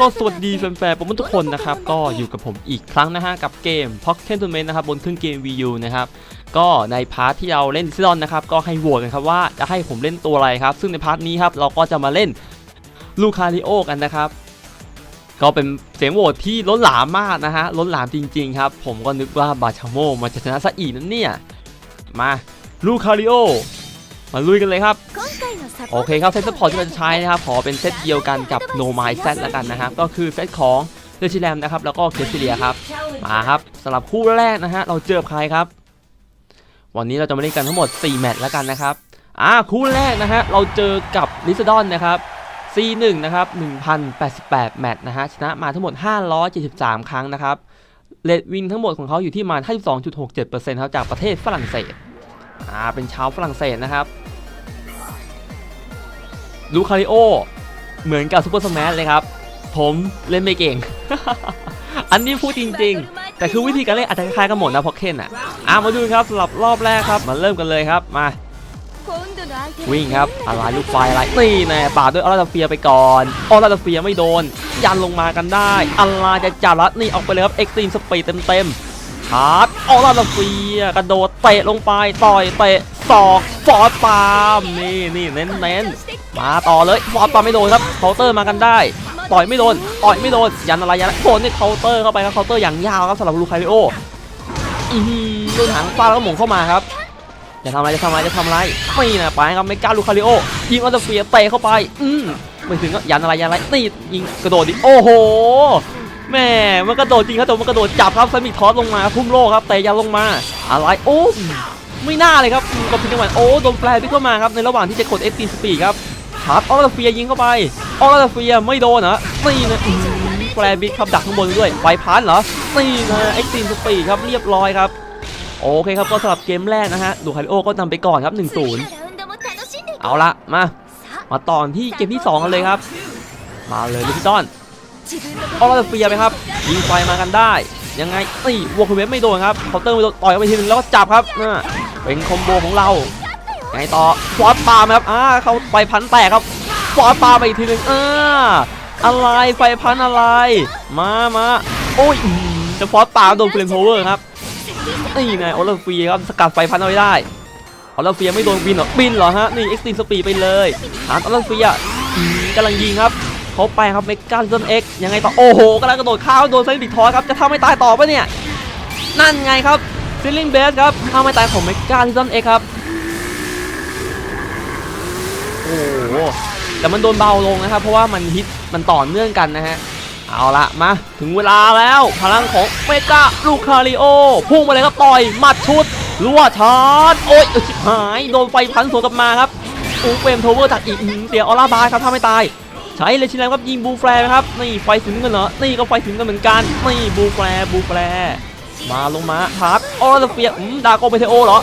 ก็สวัสดีแฟนๆผมทุกคนนะครับก็อยู่กับผมอีกครั้งนะฮะกับเกม Pocket Tournament นะครับบนเครื่องเกม Wii U นะครับก็ในพาร์ทที่เราเล่นซิลอนนะครับก็ให้โหวตกันครับว่าจะให้ผมเล่นตัวอะไรครับ ซึ่งในพาร์ทนี้ครับเราก็จะมาเล่นลูคาริโอกันนะครับก็เป็นเสียงโหวตที่ล้นหลามมากนะฮะล้นหลามจริงๆครับผมก็นึกว่าบาชาโมมันจะชนะซะอีกนั่นเนี่ยมาลูคาริโอ มาลุยกันเลยครับ โอเคครับเซตซัพพอร์ตที่เราจะใช้นะครับ ขอเป็นเซตเดียวกันกับ No m y s e t แล้วกันนะครับ ก็คือเซตของเดชิแรมนะครับ แล้วก็เคสเลียครับ มาครับสำหรับคู่แรกนะฮะ เราเจอใครครับ วันนี้เราจะมาเล่นกันทั้งหมด 4 แมตช์แล้วกันนะครับ อ่า คู่แรกนะฮะ เราเจอกับลิซดอนนะครับ C1 นะครับ1,088 แมตช์นะฮะ ชนะมาทั้งหมด 573 ครั้งนะครับเลดวินทั้งหมดของเขาอยู่ที่ประมาณ52.67%ครับ จากประเทศฝรั่งเศส อ่า เป็นชาวฝรั่งเศสนะครับ ลูคาริโอ เหมือนกับซูเปอร์สแมชเลยครับ ผมเล่นไม่เก่ง อันนี้พูดจริง ๆ แต่คือวิธีการเล่นอาจจะคล้ายกันหมดนะพ็อกเคนอะอะมาดูครับสำหรับรอบแรกครับ มาเริ่มกันเลยครับมา วิ่งครับอะไรลูกไฟอะไรนี่แน่ปาดด้วยออราเฟียไปก่อนออราเฟียไม่โดน ยันลงมากันได้อะไรจะจับละนี่ออกไปเลยครับเอ็กซ์ตรีมสปีดเต็มๆชาร์จออราเฟียกระโดดเตะลงไปต่อยเตะ ศอกฟอร์ดปามนี่นี่เน้นๆมาต่อเลยฟอร์ดปามไม่โดนครับเคาน์เตอร์มากันได้ต่อยไม่โดนต่อยไม่โดนยันอะไรยันโดนนี่เคาน์เตอร์เข้าไปครับเคาน์เตอร์อย่างยาวครับสำหรับลูคาริโออือหือโดนหางฟาดแล้วก็หม่งเข้ามาครับจะทำอะไรจะทำอะไรจะทำอะไรไม่นะไปครับไม่กล้าลูคาริโอยิงออตเฟียเตะเข้าไป อืมไม่ถึงก็ยันอะไรยันอะไรนี่ยิงกระโดดดิโอ้โหแม่มันกระโดดจริงครับแต่มันกระโดดจับครับสมิทอสลงมาพุ่มโลครับเตะยันลงมาอะไรโอ้ ไม่น่าเลยครับกับพิงจังหวะโอ้โดนแฟร์ที่เข้ามาครับในระหว่างที่จะกดเอฟตีสปีดครับชาร์จออตเฟียยิงเข้าไปออตเฟียไม่โดนเหรอนี่นะแฟร์บิ๊กครับดักข้างบนด้วยไฟพันเหรอนี่นะเอ็กซ์ตีสปีดครับเรียบร้อยครับโอเคครับก็สำหรับเกมแรกนะฮะดูคาริโอก็นำไปก่อนครับ 1-0 เอาละมา มาต่อที่เกมที่2กันเลยครับ มาเลยลิปตันออร์เฟียไปครับยิงไฟมากันได้ยังไงนี่วอลคเวฟไม่โดนครับเคาน์เตอร์ไม่โดนต่อยเข้าไปทีนึงแล้วก็จับครับน่ะ เป็นคอมโบของเราไงต่อฟอสปาล์มครับอ่าเขาไฟพันแตกครับฟอสปาไปอีกทีหนึ่งอ่าอะไรไฟพันอะไร มามาโอ้ยจะฟอสปาโดนเฟลมโพเวอร์ครับนี่ไงออลเฟียครับสกัดไฟพันเอาไว้ได้ออลเฟียไม่โดนบินหรอบินเหรอฮะนี่เอ็กซ์ตีสปีดไปเลยหานออลเฟียอืมกำลังยิงครับเขาไปครับเมกาซิซอนเอ็กยังไงต่อโอ้โหกำลังกระโดดข้าวโดนไซดิทอครับจะทำให้ตายต่อปะเนี่ยนั่นไงครับ ซิลลิงเบสครับทำให้ตายของเมกาซิซอนเอ็กครับ โอ้โห แต่มันโดนเบาลงนะครับ เพราะว่ามันฮิตมันต่อเนื่องกันนะฮะ เอาละมา ถึงเวลาแล้ว พลังของเมกาลูคาริโอ พุ่งมาเลยครับต่อยหมัดชุดลัวชาร์จโอ้ยชิบหาย โดนไฟพันสวนกลับมาครับอูเฟมโทเวอร์จากอีกเสียออร่าบาร์ครับถ้าไม่ตายใช้เลยชินแลมครับยิงบูแฟร์นะครับนี่ไฟถึงกันเหรอนี่ก็ไฟถึงกันเหมือนกันนี่บูแฟร์บูแฟร์ มาลงมาครับออร่าเฟียอืมดาโกเบเทโอเหรอ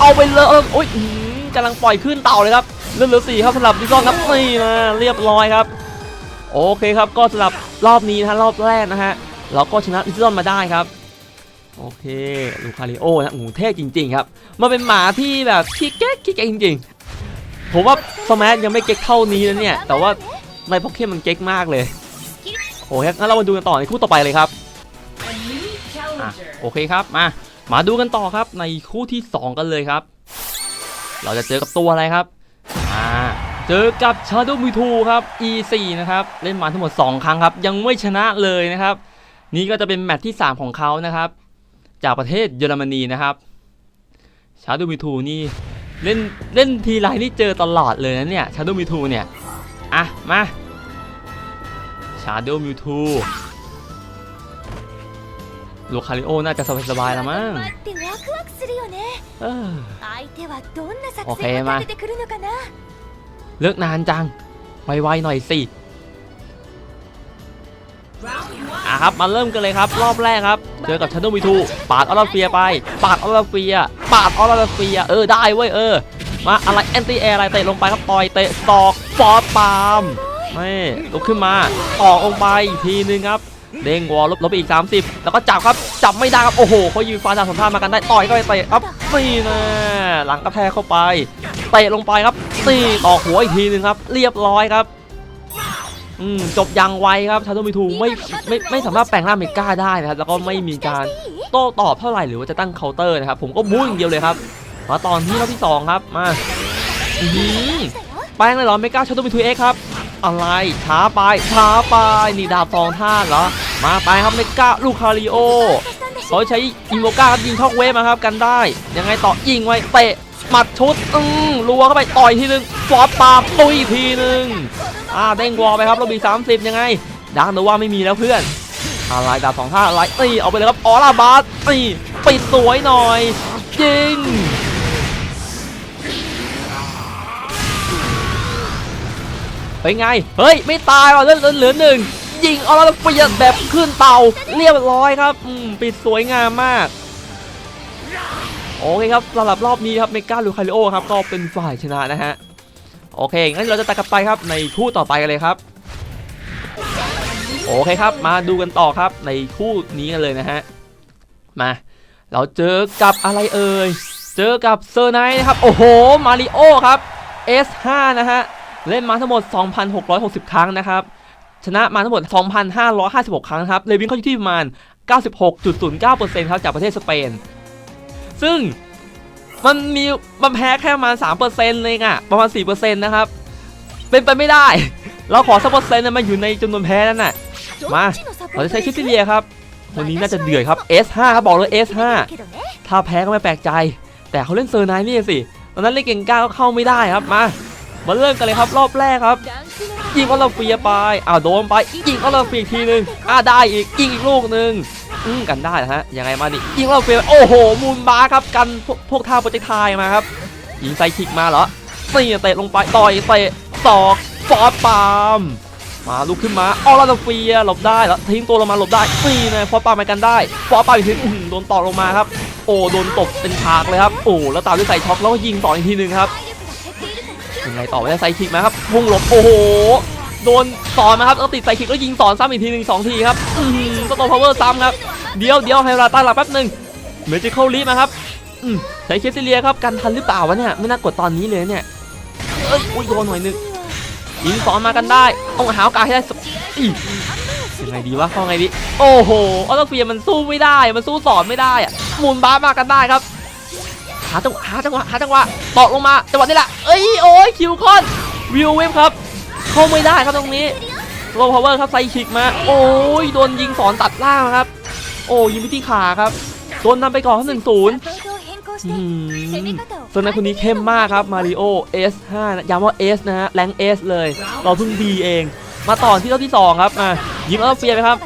เอาไปเลยอาโอ้ยอื้อหือกำลังปล่อยขึ้นเต่าเลยครับเลือดเหลือสี่ครับสำหรับดิซอนครับนี่มาเรียบร้อยครับ โอเคครับก็สำหรับรอบนี้นะฮะรอบแรกนะฮะเราก็ชนะลิซอนมาได้ครับโอเคลูคาริโอนะหมูเท่จริง ๆ ครับมันเป็นหมาที่แบบขี้เก๊กขี้เก๊กจริงๆ ผมว่าสมัยังไม่เก๊กเท่านี้นะเนี่ย แต่ว่าในพ็อกเก็ตมันเก๊กมากเลย โอเคงั้นเรามาดูกันต่อในคู่ต่อไปเลยครับ อะโอเคครับมามาดูกันต่อครับในคู่ที่ 2 กันเลยครับ เราจะเจอกับตัวอะไรครับอ่าเจอกับ Shadow m e w t w o ครับ E4 นะครับเล่นมาทั้งหมด 2 ครั้งครับ ยังไม่ชนะเลยนะครับ นี่ก็จะเป็นแมตช์ที่ 3 ของเขานะครับ จากประเทศเยอรมนีนะครับ Shadow m e w t w o นี่เล่นเล่นทีไรนี่เจอตลอดเลยนะเนี่ย Shadow m e w t w o เนี่ย อะ มา Shadow m e w t w o ลูคาริโอน่าจะสบายๆแล้วมั้งเออโอเคมาเลิกนานจังไวๆหน่อยสิอะครับมาเริ่มกันเลยครับ รอบแรกครับ เจอกับชันโดมิทูปาดออร์เฟียไป ปาดออร์เฟีย ปาดออร์เฟีย เออได้เว้ยเออ มาอะไรแอนตี้แอร์อะไรเตะลงไปครับต่อยเตะศอกฟอสปาล์มไม่ลุกขึ้นมาออกลงไปอีกทีนึงครับ เด้งวอลลบลบไปอีก 30 แล้วก็จับครับ จับไม่ได้ครับ โอ้โหเขายืนฟ้าจาสัมภาษณ์มากันได้ ต่อยก็ไปเตะครับนี่นะหลังกระแทกเข้าไปเตะลงไปครับนี่ต่อหัวอีกทีนึงครับ เรียบร้อยครับอืมจบย่างไวครับชาโดมิทูไม่ไม่ไม่สามารถแปลงร่างเมกาได้นะครับแล้วก็ไม่มีการโต้ตอบเท่าไหร่หรือว่าจะตั้งเคาน์เตอร์นะครับผมก็บู๊อย่างเดียวเลยครับมาตอนที่รอบที่สองครับมาแปลงเลยเหรอเมก้าชาโดมิทูเอ็กครับ อะไรช้าไปช้าไปนี่ดาบสองท่านเหรอ มาไปครับเมกาลูคาริโอเขาใช้อิโมก้าครับยิงช็อกเวฟมาครับกันได้ ยังไงต่อยิงไว้เตะหมัดชุดอืมรัวเข้าไปต่อยทีนึงฟอสปาล์มตุยอีกทีนึงอ่าเด้งวอลไปครับเราบี30 ยังไงดังแต่ว่าไม่มีแล้วเพื่อนอะไรดาบสองท่าอะไรตีเอาไปเลยครับออร่าบาสตีปิดสวยหน่อยยิง เป็นไง เฮ้ย ไม่ตายว่ะเลือเหลือหนึ่งยิงเอาแล้วเปลี่ยนแบบขึ้นเตาเรียบร้อยครับอืมปิดสวยงามมากโอเคครับสำหรับรอบนี้ครับเมกาลูคาริโอครับก็เป็นฝ่ายชนะนะฮะโอเคงั้นเราจะตัดกลับไปครับในคู่ต่อไปกันเลยครับโอเคครับมาดูกันต่อครับในคู่นี้กันเลยนะฮะมาเราเจอกับอะไรเอ่ยเจอกับเซอร์ไนท์นะครับโอ้โหมาริโอครับ S5 นะฮะ เล่นมาทั้งหมด 2,660 ครั้งนะครับ ชนะมาทั้งหมด 2,556 ครั้งครับ เลวิงเขาอยู่ที่ประมาณ 96.09%ครับจากประเทศสเปน ซึ่งมันมีมันแพ้แค่ประมาณ 3%เองอะประมาณ 4%นะครับ เป็นไปไม่ได้ เราขอสักเปอร์เซ็นต์นะมาอยู่ในจำนวนแพ้นั่นน่ะ มา เราจะใช้คิสติเลียครับคนนี้น่าจะเดือดครับ S5 ครับบอกเลย S5 ถ้าแพ้ก็ไม่แปลกใจ แต่เขาเล่นเซอร์ไนท์นี่สิ ตอนนั้นเล่นเก่งก้าก็เข้าไม่ได้ครับ มา มาเริ่มกันเลยครับรอบแรกครับยิงออลาเฟียไปอ้าวโดนไปยิงออลาเฟียอีกทีหนึงอ่าได้อีกยิงอีกลูกหนึ่งอืมกันได้นะฮะยังไงมาดิยิงออลาเฟียโอ้โหมูลบาครับกันพวกพวกท่าโปรเจกต์ไทายมาครับยิงไซคิกมาเหรอนี่เตะลงไปต่อยเตะศอกฟอสปาลมมาลุกขึ้นมาออลาเฟียหลบได้แล้วทิ้งตัวลงมาหลบได้นี่นะฟอสปาล์มไปกันได้ฟอสปาล์มอีกทีโดนต่อลงมาครับ โอ้โดนตบเป็นฉากเลยครับโอ้แล้วตามด้วยใส่ช็อคแล้วก็ยิงต่ออีกทีหนึ่งครับ ยังไงต่อไม่ได้ไซคิกมาครับพุ่งหลบโอ้โหโดนสอนมาครับแล้วติดไซคิกแล้วยิงสอนซ้ำอีกทีหนึ่งสองทีครับอือหือก็ตัวพาวเวอร์ซ้ำครับเดี๋ยวเดี๋ยวให้เวลาตั้งหลักแป๊บหนึ่งเมจิคอลลีมาครับอืมใช้เคสซิเลียครับกันทันหรือเปล่าวะเนี่ยไม่น่ากดตอนนี้เลยเนี่ยเอ้ยอุ้ยโดนหน่อยนึงยิงสอนมากันได้ต้องหาโอกาสให้ได้สักอียังไงดีวะเข้าไงดีโอ้โหออโตเฟียมันสู้ไม่ได้มันสู้สอนไม่ได้อะหมุนบ้าร์มากันได้ครับาจังหวะหาจังหวะหาจังหวะตอกลงมาจังหวะนี้แหละเอ้ยโอ้ยคิวคอนวิวเวฟครับ เข้าไม่ได้ครับตรงนี้โลพาวเวอร์ครับไซคิกมา โอ้ยโดนยิงสอนตัดล่างครับ โอ้ยิงไปที่ขาครับโดนนำไปก่อนหนึ่งศูนย์ส่วนในคนนี้เข้มมากครับมาริโอ S5 นะย้ำว่า S นะฮะแรง S เลย เราเพิ่ง B เอง มาต่อที่รอบที่สองครับมายิงเอาเฟียไปครับ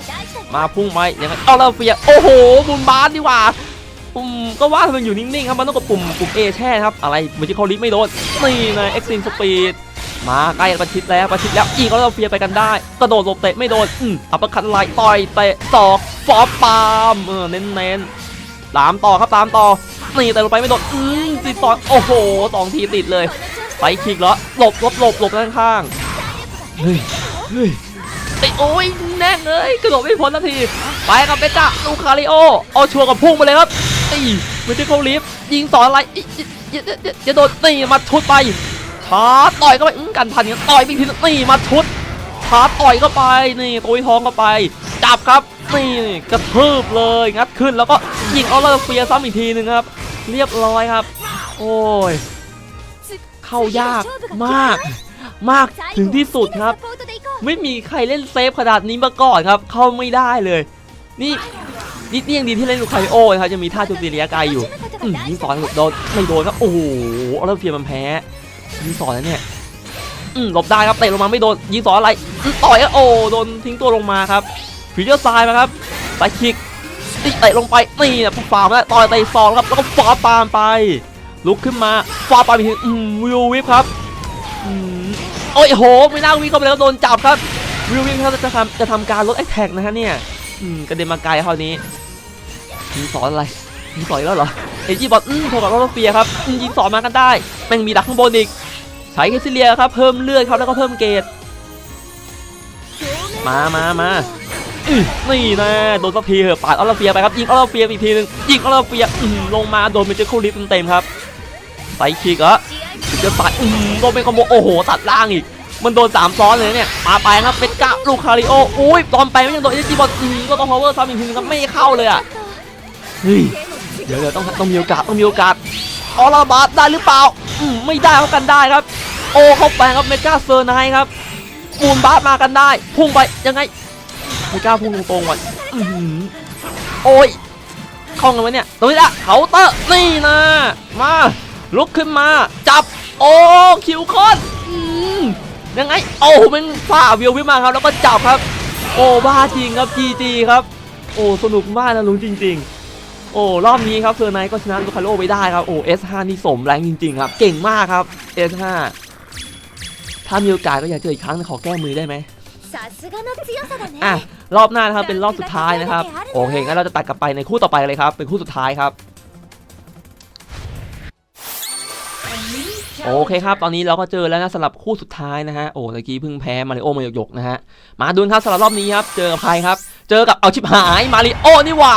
มาพุ่งไปยังไงเอาแล้วเฟีย โอ้โหบุญบาสดีกว่า ปุ่มก็ว่ามันอยู่นิ่งๆครับมันต้องกดปุ่มปุ่ม A แช่ครับอะไรเมื่อกี้เขาลิฟไม่โดนนี่นะเอ็กซินสปีดมาใกล้ประชิดแล้วประชิดแล้วอีกแล้วเราเฟียรไปกันได้ กระโดดหลบเตะไม่โดนอืมอัปเปร์คัตไลต่อยเตะศอกฟอปปามเออเน้นๆตามต่อครับตามต่อนี่แต่ลงไปไม่โดนอืมติดต่อโอ้โหสองทีติดเลยไปคิกแล้วหลบหลบหลบหลบด้านข้างเฮ้ยเฮ้ยไอโอ้ยแน่เลยกระโดดไม่พ้นนาที ไปกับเบจ้าลูคาริโอเอาชัวร์กับพุ่งไปเลยครับตีไม่ใช่เขาลิฟยิงสออะไรจะโดนตีมาชุดไปชาต่อยเข้าไปอื้อกันทันกันต่อยไปทีตีมาชุดชาต่อยเข้าไปนี่ตุยทองเข้าไป จับครับนี่กระทืบเลยงัดขึ้นแล้วก็ยิงเอาเลอร์เฟียซ้ำอีกทีนึงครับ เรียบร้อยครับ โอ้ยเข้ายากมาก มากถึงที่สุดครับ ไม่มีใครเล่นเซฟขนาดนี้มาก่อนครับ เข้าไม่ได้เลย นี่นี่นี่ยังดีที่เล่นลูกไคโอนะครับจะมีท่าจุติระยะไกลอยู่อืมยิงสอนโดนไม่โดนครับโอ้โหเอาแล้วเพียมันแพ้ยิงสอนแล้วเนี่ยอืมหลบได้ครับเตะลงมาไม่โดนยิงสอนอะไรต่อยแล้วโอ้โดนทิ้งตัวลงมาครับฟิวเจอร์ไซด์มาครับไปคิกนี่เตะลงไปนี่นะฟาร์มแล้วต่อยเตะซองครับแล้วก็ฟอร์ปามไป ลุกขึ้นมาฟาร์ปามอีกทีอืมวิววิปครับอืมโอ้ยโหไม่น่าวิ่งเข้าไปแล้วโดนจับครับวิววิปครับจะทำจะทำการลดแอคแท็กนะฮะเนี่ย อืมกระเด็นมาไกลคราวนี้ยิงสอนอะไรยิงสอนอีกแล้วเหรอเอจีบอลอืมโทรกับโรเฟียครับยิงสอนมากันได้แม่งมีดักข้างบนอีกใช้เคซิเลียครับเพิ่มเลือดครับแล้วก็เพิ่มเกรดมามามาอื้อนี่นะโดนสักทีเหอะปาดออลเฟียไปครับยิงออลเฟียอีกทีหนึงยิงออลเฟียอืมลงมาโดนเมจิคอลลิฟเต็มๆครับใส่คิกเหรอจะตัดอืมโดนเป็นคอมโบโอ้โหตัดล่างอีก มันโดนสามซ้อนเลยเนี่ยมาไปครับเป็นกะลูคาริโออุ้ยตอนไปไม่ยังโดนเอจีบอลอืมก็ต้องพาวเวอร์ซ้ำอีกทีนึงครับไม่เข้าเลยอะเฮ้ยเดี๋ยวเดี๋ยวต้องต้องมีโอกาสต้องมีโอกาสออลาบาสได้หรือเปล่าอืมไม่ได้เขากันได้ครับ โอเข้าไปครับเมกาเซอร์ไนท์ครับปูนบาสมากันได้ พุ่งไปยังไงเมกาพุ่งตรงๆก่อนอื้อหือโอ้ยคล่องกันไหมเนี่ยตรงนี้ละเขาเตอร์นี่นะมาลุกขึ้นมา จับโอ้คิวคอนอ ยังไงโอ้มันฝ่าวิววิมาครับแล้วก็จับครับ โอ้บ้าจริงครับจีจีครับ โอ้สนุกมากนะลุงจริง ๆ โอ้รอบนี้ครับเซอร์ไนก็ชนะลูคาโลไปได้ครับโอ้เอห้านี่สมแรงจริง ๆ ครับ เก่งมากครับเอห้าถ้ามีโอกาสก็อยากเจออีกครั้งขอแก้มือได้ไหมอะรอบหน้านะครับเป็นรอบสุดท้ายนะครับโอเคงั้นเราจะตัดกลับไปในคู่ต่อไปเลยครับ เป็นคู่สุดท้ายครับ โอเคครับ ตอนนี้เราก็เจอแล้วนะสำหรับคู่สุดท้ายนะฮะ โอ้ตะกี้เพิ่งแพ้มาริโอมาหยกๆนะฮะ มาดูครับสำหรับรอบนี้ครับ เจอกับใครครับ เจอกับเอาชิบหายมาริโอนี่หว่า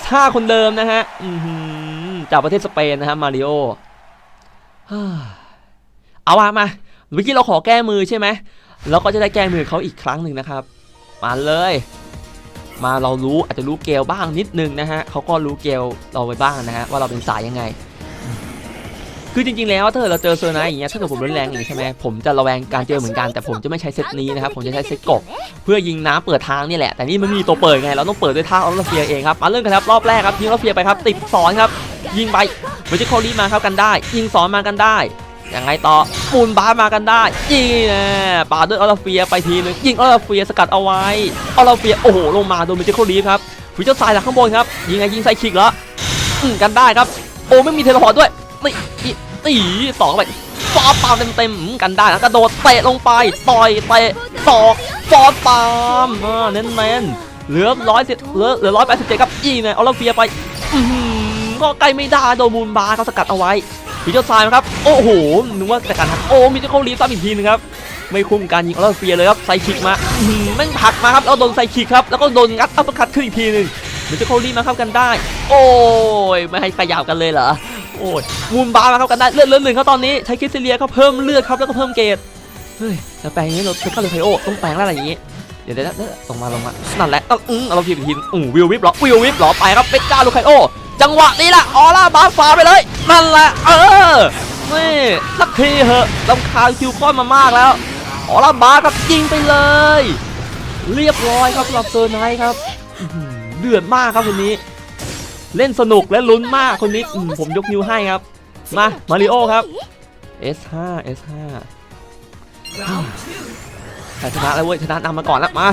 S5 คนเดิมนะฮะจากประเทศสเปนนะฮะมาริโอเอาว่ามาเมื่อกี้เราขอแก้มือใช่ไหมแล้วก็จะได้แก้มือเขาอีกครั้งหนึ่งนะครับ มาเลย มาเรารู้อาจจะรู้เกลบ้างนิดนึงนะฮะเขาก็รู้เกลเราไปบ้างนะฮะว่าเราเป็นสายยังไง คือจริงๆแล้วถ้าเกิดเราเจอเซอร์ไนท์อย่างเงี้ยถ้าเกิดผมรุนแรงอย่างนี้ใช่ไหมผมจะระแวงการเจอเหมือนกันแต่ผมจะไม่ใช้เซตนี้นะครับผมจะใช้เซตกบเพื่อยิงน้ำเปิดทางนี่แหละแต่นี่มันไม่มีตัวเปิดไงเราต้องเปิดด้วยท่าออลเฟียเองครับมาเริ่มกันครับรอบแรกครับยิงออลเฟียไปครับติดสอนครับยิงไปเมจิคอลีมาครับกันได้ ยิงสอนมากันได้ยังไงต่อปูนบาสมากันได้ยิงนะปาดด้วยออลเฟียไปทีนึงยิงออลเฟียสกัดเอาไว้ออลเฟียโอ้โหลงมาโดนเมจิคอลีครับฟิวเจอร์ไซด์จากข้างบนครับยิงไงยิงไซคิกแล้วอืมกันได้ครับโอ้ไม่มีเทเลพอร์ตด้วย นี่อีตีสองเข้าไปฟอสปามเต็มๆอืมกันได้นะกระโดดเตะลงไปต่อยเตะศอกฟอสปามอ่าเน้นเน้นๆเหลือร้อยสิเหลือเหลือร้อยแปดสิบเจ็ดครับอีเนี่ยเอาลาเฟียไปก็ใกล้ไม่ได้โดนมูลบาร์เขาสกัดเอาไว้พิจารณาครับโอ้โหนึกว่าแต่การทักโอ้มีเจ้าเขาลีฟซ้ำอีกทีนึงครับไม่คุ้มการยิงเอาลาเฟียเลยครับไซคิกมาแม่งผักมาครับแล้วโดนไซคิกครับแล้วก็โดนงัดอัปคัตขึ้นอีกทีนึงเหมือนเจ้าเขาลีฟมาเข้ากันได้ โอ้ยไม่ให้ขยับกันเลยเหรอ โอ้ยมูลบาร์มาเข้ากันได้เลือดเลือดหนึ่งครับตอนนี้ใช้คิสเซียเขาเพิ่มเลือดครับแล้วก็เพิ่มเกรดเฮ้ยแล้วแปลงงนี้เราเป็นข้าเลยไคโอต้องแปลงแล้วอะไรอย่างนี้เดี๋ยวเดี๋ยวเดี๋ยวลงมาลงมานั่นแหละต้องอืมเอเราพิมพ์ทีอือวิววิปเหรอวิววิปเหรอไปครับเป็นกาลูไคโอจังหวะนี้ล่ะออร่าบาร์ฟาไปเลยนั่นแหละเออนี่สักทีเหอะลำคาญคิวคอนมามากแล้วออร่าบาร์ครับยิงไปเลย เรียบร้อยครับสำหรับเซอร์ไนท์ครับเดือดมากครับคนนี้ เล่นสนุกและลุ้นมากคนนี้ผมยกนิ้วให้ครับ มา มาริโอครับ S5 S5 แต่ชนะแล้วเว้ยชนะนำมาก่อนแล้วมา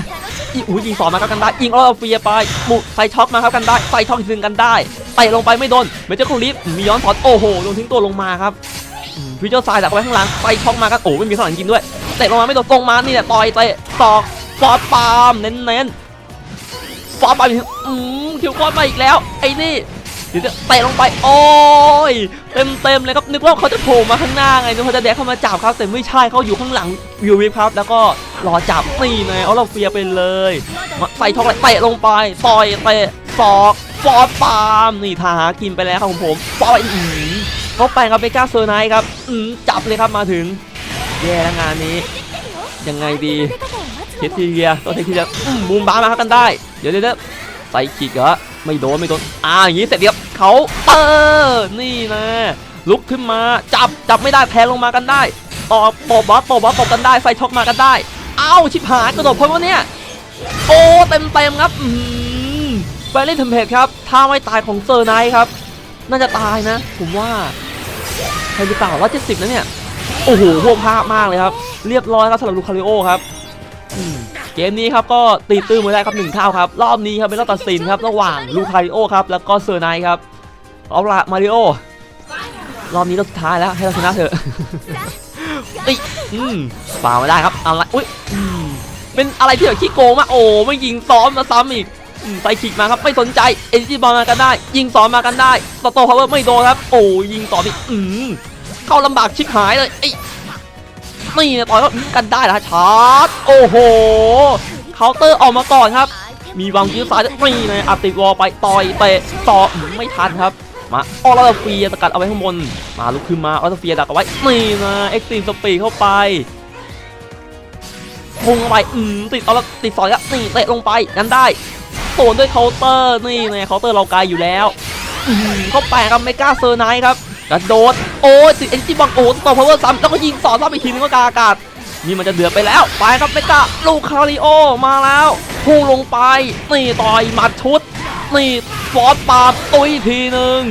อีอูยิงสองมาครับกันได้ยิงออลเฟียไปบุใส่ช็อคมาครับกันได้ใส่ช็อคอีกหนึ่งกันได้เตะลงไปไม่โดนเมเจอร์คูลิฟมีย้อนสอนโอ้โหโดนทิ้งตัวลงมาครับฟิวเจอร์ไซด์ดักไว้ข้างหลังใส่ช็อคมาครับโอ้ไม่มีข้างหลังยิงด้วยเตะลงมาไม่โดนตรงมานี่แหละต่อยเตะตอกฟอสปาล์มเน้นๆ ฟอร์มไปอืมคิวคอนมาอีกแล้ว ไอ้นี่เดี๋ยวจะเตะลงไป โอ้ย เต็มเต็มเลยครับนึกว่าเขาจะโผล่มาข้างหน้าไงนึกว่าจะแดกเข้ามาจับครับแต่ไม่ใช่เขาอยู่ข้างหลังวิววิครับ แล้วก็รอจับนี่ไงเอาเราเฟียไปเลยใส่ทองเลยตะลงไปต่อยเตะฟอกฟอร์ปามนี่ทาหากินไปแล้วครับผมผมปอยอืมเขาไปครับเบก้าเซอร์ไนท์ครับอืมจับเลยครับมาถึงแย่ละงานนี้ยังไงดี ททีเรียตัวเทสทีเรียอืมบูมบ้ามากันได้ เดี๋ยวเดี๋ยวเดี๋ยใส่ขีกเหรอไม่โดนไม่โดนอ่าอย่างนี้เสร็จเรียบเขาเออนี่นะ ลุกขึ้นมาจับจับไม่ได้แทงลงมากันได้ต่อปอบบอสปอบบอสตบกันได้ไฟช็อกมากันได้ เอ้าชิบหายกระโดดพ้นวะเนี่ยโอ้เต็มเต็มครับอืมแฟรลี่เทมเพลตครับถ้าไม่ตายของเซอร์ไนท์ครับ น่าจะตายนะ ผมว่าใครหรือเปล่าร้อยเจ็ดสิบนะเนี่ยโอ้โหพวกภาพมากเลยครับ เรียบร้อยครับสำหรับลูคาริโอครับ เกมนี้ครับก็ตีตื้นมาได้ครับหนึ่งเท่าครับ รอบนี้ครับเป็นรอบตัดสินครับระหว่างลูคาริโอครับแล้วก็เซอร์ไนครับเอาละมาริโอรอบนี้รอบสุดท้ายแล้วให้เราชนะเถอะอ้ยอืมฝ่าไม่ได้ครับอะไรอุ้ยเป็นอะไรที่แบบขี้โกงมากโอ้ไม่ยิงซ้อมมาซ้ำอีกอืมใส่ขีกมาครับไม่สนใจเอ็นจิบอลมากันได้ ยิงซ้อมมากันได้สโตพาวเวอร์ไม่โดนครับ โอ้ยิงต่ออีกอืมเข้าลำบากชิบหายเลยไอ้ นี่เนี่ยต่อยก็กันได้นะชาร์จโอ้โหเคาน์เตอร์ออกมาก่อนครับ มีวางกิ้วซ้ายนี่นะอัดติดวอลไปต่อยเตะต่อไม่ทันครับมาออลาเฟียสกัดเอาไว้ข้างบน มาลุกขึ้นมาออลาเฟียดักเอาไว้นี่นะเอ็กซ์ตรีมสปีดเข้าไปพุ่งเข้าไปอืมติดเอาละติดสอยครับนี่เตะลงไปนั้นได้สวนด้วยเคาน์เตอร์นี่ไงเคาน์เตอร์เราไกลอยู่แล้วเขาแปครับเมกาเซอร์ไนท์ครับ กระโดดโอ้ยติดเอ็นจีบังโอ้ต่อพาวเวอร์ซ้ำแล้วก็ยิงสอนซ้ำอีกทีนึงก็กาอากาศนี่มันจะเดือดไปแล้ว ไปครับเมกาลูกคาริโอมาแล้วพุ่งลงไปนี่ต่อยหมัดชุดนี่ฟอสปาตุยทีหนึ่ง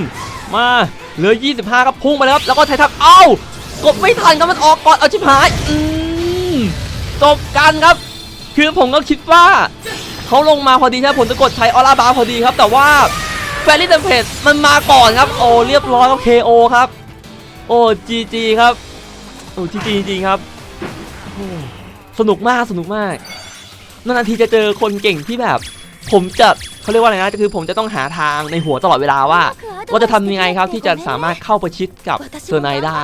มาเหลือ 25 ครับพุ่งไปแล้วครับแล้วก็ไททันเอ้ากดไม่ทันครับมันออกก่อนเอาชิบหายอืมจบกันครับ คือผมก็คิดว่าเขาลงมาพอดีใช่ผมจะกดใช้ออร่าบาร์พอดีครับ แต่ว่า แฟรี่เทมเพลตมันมาก่อนครับ โอ้เรียบร้อยครับ KO ครับ โอ้จีจีครับ โอ้จีจีจริงครับสนุกมากสนุกมากนานทีจะเจอคนเก่งที่แบบ ผมจะเขาเรียกว่าอะไรนะคือผมจะต้องหาทางในหัวตลอดเวลาว่า ว่าจะทำยังไงครับที่จะสามารถเข้าประชิดกับเซอร์ไนได้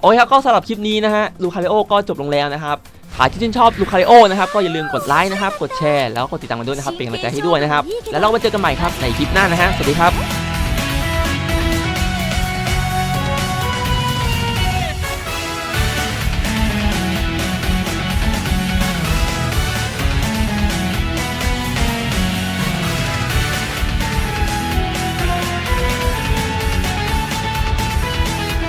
โอเคครับก็สำหรับคลิปนี้นะฮะลูคาริโอก็จบลงแล้วนะครับ หากที่ชื่นชอบลูคาริโอนะครับก็อย่าลืมกดไลค์นะครับ กดแชร์แล้วก็กดติดตามกันด้วยนะครับ เป็นกำลังใจให้ด้วยนะครับ แล้วเรามาเจอกันใหม่ครับในคลิปหน้านะฮะสวัสดีครับ